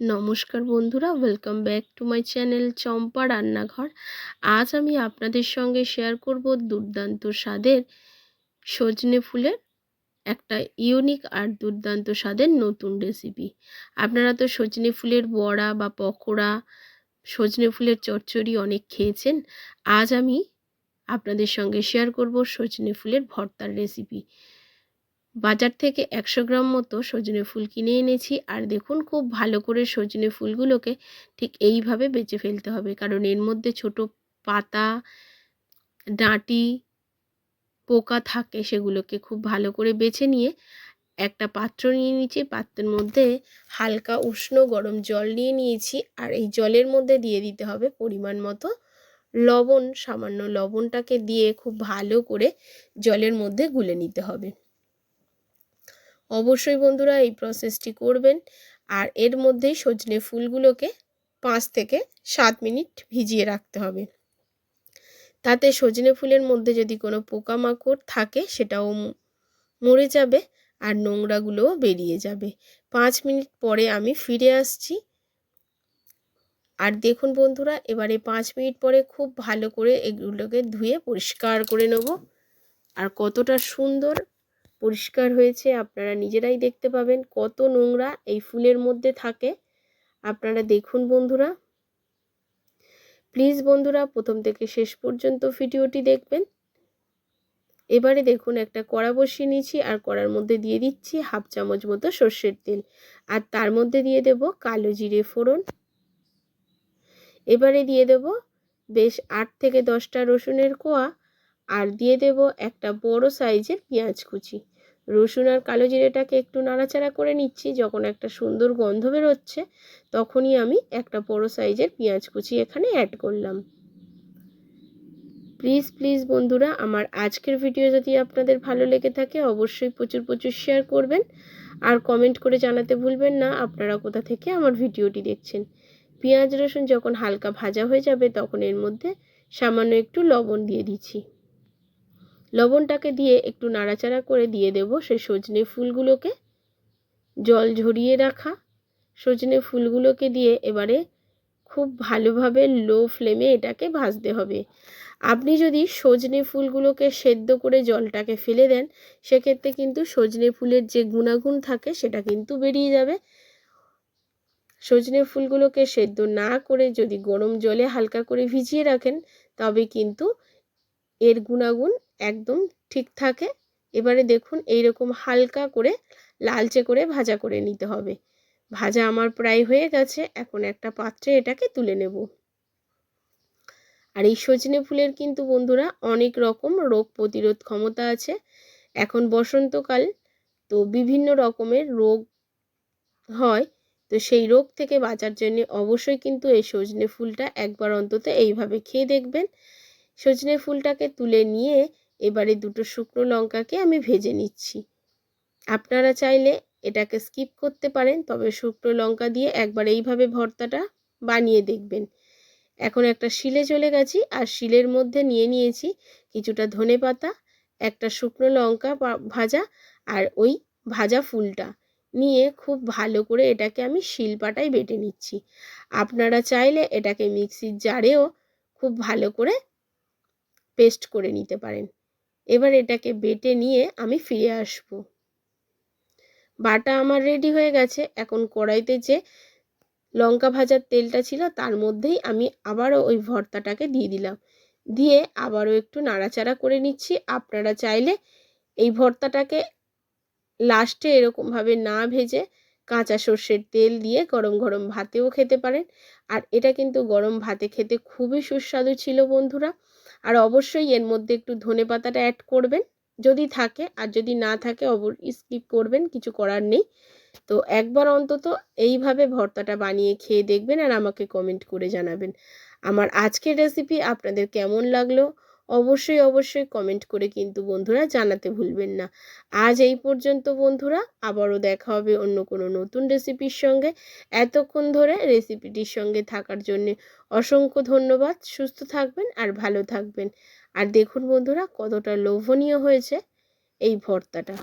নমস্কার বন্ধুরা welcome back to my channel Champa Rannaghar. আজ আমি আপনাদের সঙ্গে শেয়ার করব দুর্দান্ত স্বাদের সজনে ফুলের একটা ইউনিক আর দুর্দান্ত স্বাদের নতুন রেসিপি আপনারা তো সজনে ফুলের বড়া বা পকোড়া, সজনে ফুলের চচ্চড়ি অনেক খেয়েছেন। আজ আমি আপনাদের সঙ্গে শেয়ার করব সজনে ফুলের ভর্তার রেসিপি বাজার থেকে একশো গ্রাম মতো সজনে ফুল কিনে এনেছি। আর দেখুন, খুব ভালো করে সজনে ফুলগুলোকে ঠিক এইভাবে বেছে ফেলতে হবে। কারণ এর মধ্যে ছোট পাতা, ডাঁটি, পোকা থাকে সেগুলোকে খুব ভালো করে বেছে নিয়ে একটা পাত্র নিয়ে নিয়েছি। পাত্রের মধ্যে হালকা উষ্ণ গরম জল নিয়ে নিয়েছি। আর এই জলের মধ্যে দিয়ে দিতে হবে পরিমাণ মতো লবণ। সামান্য লবণটাকে দিয়ে খুব ভালো করে জলের মধ্যে গুলে নিতে হবে। অবশ্যই বন্ধুরা এই প্রসেসটি করবেন আর এর মধ্যেই সজনে ফুলগুলোকে পাঁচ থেকে সাত মিনিট ভিজিয়ে রাখতে হবে। তাতে সজনে ফুলের মধ্যে যদি কোনো পোকামাকড় থাকে সেটাও মরে যাবে আর নোংরাগুলোও বেরিয়ে যাবে। পাঁচ মিনিট পরে আমি ফিরে আসছি। আর দেখুন বন্ধুরা, এবারে পাঁচ মিনিট পরে খুব ভালো করে এগুলোকে ধুয়ে পরিষ্কার করে নেব। আর কতটা সুন্দর পরিষ্কার হয়েছে, আপনারা নিজেরাই দেখতে পাবেন কত নোংরা এই ফুলের মধ্যে থাকে। আপনারা দেখুন বন্ধুরা। প্লিজ বন্ধুরা, প্রথম থেকে শেষ পর্যন্ত ভিডিওটি দেখবেন। এবারে দেখুন, একটা কড়া বসিয়ে নিয়েছি আর কড়ার মধ্যে দিয়ে দিচ্ছি হাফ চামচ মতো সর্ষের তেল। আর তার মধ্যে দিয়ে দেব কালো জিরে ফোড়ন। এবারে দিয়ে দেব বেশ আট থেকে দশটা রসুনের কোয়া আর দিয়ে দেব একটা বড় সাইজের পেঁয়াজ কুচি। রসুন আর কালো জিরেটাকে একটু নাড়াচাড়া করে নিচ্ছি, যখন একটা সুন্দর গন্ধ বেরোচ্ছে, তখনই আমি একটা বড় সাইজের পেঁয়াজ কুচি এখানে অ্যাড করলাম। প্লিজ প্লিজ বন্ধুরা, আমার আজকের ভিডিও যদি আপনাদের ভালো লেগে থাকে, অবশ্যই প্রচুর প্রচুর শেয়ার করবেন। আর কমেন্ট করে জানাতে ভুলবেন না, আপনারা কোথা থেকে আমার ভিডিওটি দেখছেন। পেঁয়াজ, রসুন যখন হালকা ভাজা হয়ে যাবে, তখন এর মধ্যে সামান্য একটু লবণ দিয়ে দিচ্ছি। লবণটাকে দিয়ে একটু নাড়াচাড়া করে দিয়ে দেব সেই সজনে ফুলগুলোকে। জল ঝরিয়ে রাখা সজনে ফুলগুলোকে দিয়ে এবারে খুব ভালোভাবে লো ফ্লেমে এটাকে ভাজতে হবে। আপনি যদি সজনে ফুলগুলোকে সেদ্ধ করে জলটাকে ফেলে দেন, সেক্ষেত্রে কিন্তু সজনে ফুলের যে গুণাগুণ থাকে সেটা কিন্তু বেরিয়ে যাবে। সজনে ফুলগুলোকে সেদ্ধ না করে যদি গরম জলে হালকা করে ভিজিয়ে রাখেন, তবে কিন্তু এর গুণাগুণ একদম ঠিক থাকে। এবারে দেখুন এই রকম হালকা করে লালচে করে ভাজা করে নিতে হবে। ভাজা আমার প্রায় হয়ে গেছে, এখন একটা পাত্রে এটাকে তুলে নেব। আর এই সজনে ফুলের কিন্তু বন্ধুরা অনেক রকম রোগ প্রতিরোধ ক্ষমতা আছে। এখন বসন্তকাল, তো বিভিন্ন রকমের রোগ হয়, তো সেই রোগ থেকে বাঁচার জন্য অবশ্যই কিন্তু এই সজনে ফুলটা একবার অন্তত এইভাবে খেয়ে দেখবেন। সজনে ফুলটাকে তুলে নিয়ে এবারে দুটো শুকনো লঙ্কাকে আমি ভেজে নিচ্ছি। আপনারা চাইলে এটাকে স্কিপ করতে পারেন, তবে শুকনো লঙ্কা দিয়ে একবার এইভাবে ভর্তাটা বানিয়ে দেখবেন। এখন একটা শিলে চলে গেছি, আর শিলের মধ্যে নিয়ে নিয়েছি কিছুটা ধনে পাতা, একটা শুকনো লঙ্কা ভাজা, আর ওই ভাজা ফুলটা। নিয়ে খুব ভালো করে এটাকে আমি শিলপাটায় বেটে নিচ্ছি। আপনারা চাইলে এটাকে মিক্সির জারেও খুব ভালো করে পেস্ট করে নিতে পারেন। এবার এটাকে বেটে নিয়ে আমি ফিরে আসব। বাটা আমার রেডি হয়ে গেছে। এখন কড়াইতে যে লঙ্কা ভাজার তেলটা ছিল, তার মধ্যেই আমি আবারও ওই ভর্তাটাকে দিয়ে দিলাম। দিয়ে আবারও একটু নাড়াচাড়া করে নিচ্ছি। আপনারা চাইলে এই ভর্তাটাকে লাস্টে এরকমভাবে না ভেজে কাঁচা সর্ষের তেল দিয়ে গরম গরম ভাতেও খেতে পারেন। আর এটা কিন্তু গরম ভাতে খেতে খুবই সুস্বাদু ছিল বন্ধুরা। আর অবশ্যই এর মধ্যে একটু ধনে পাতাটা অ্যাড করবেন। যদি থাকে, আর যদি না থাকে অব স্কিপ করবেন, কিছু করার নেই। তো একবার অন্তত এইভাবে ভর্তাটা বানিয়ে খেয়ে দেখবেন আর আমাকে কমেন্ট করে জানাবেন। আমার আজকের রেসিপি আপনাদের কেমন লাগল? অবশ্যই অবশ্যই কমেন্ট করে কিন্তু বন্ধুরা জানাতে ভুলবেন না। আজ এই পর্যন্ত বন্ধুরা, আবারও দেখা হবে অন্য কোনো নতুন রেসিপির সঙ্গে। এতক্ষণ ধরে রেসিপিটির সঙ্গে থাকার জন্যে অসংখ্য ধন্যবাদ। সুস্থ থাকবেন আর ভালো থাকবেন। আর দেখুন বন্ধুরা, কতটা লোভনীয় হয়েছে এই ভর্তাটা।